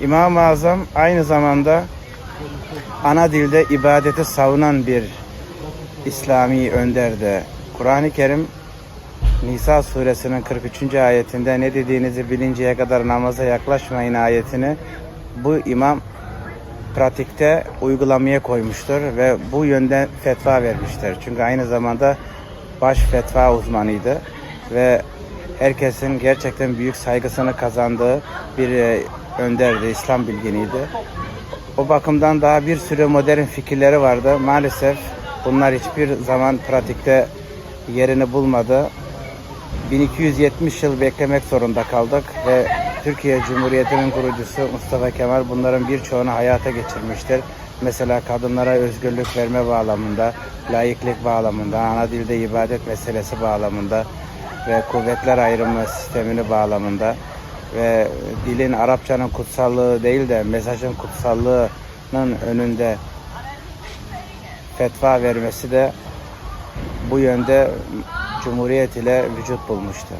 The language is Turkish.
İmam-ı Azam aynı zamanda ana dilde ibadeti savunan bir İslami önder de. Kur'an-ı Kerim Nisa suresinin 43. ayetinde ne dediğinizi bilinceye kadar namaza yaklaşmayın ayetini bu imam pratikte uygulamaya koymuştur ve bu yönde fetva vermiştir. Çünkü aynı zamanda baş fetva uzmanıydı ve herkesin gerçekten büyük saygısını kazandığı bir e, önderdi, İslam bilginiydi. O bakımdan daha bir sürü modern fikirleri vardı. Maalesef bunlar hiçbir zaman pratikte yerini bulmadı. 1270 yıl beklemek zorunda kaldık ve Türkiye Cumhuriyeti'nin kurucusu Mustafa Kemal bunların birçoğunu hayata geçirmiştir. Mesela kadınlara özgürlük verme bağlamında, laiklik bağlamında, ana dilde ibadet meselesi bağlamında ve kuvvetler ayrımı sistemini bağlamında ve dilin Arapçanın kutsallığı değil de mesajın kutsallığının önünde fetva vermesi de bu yönde Cumhuriyet ile vücut bulmuştu.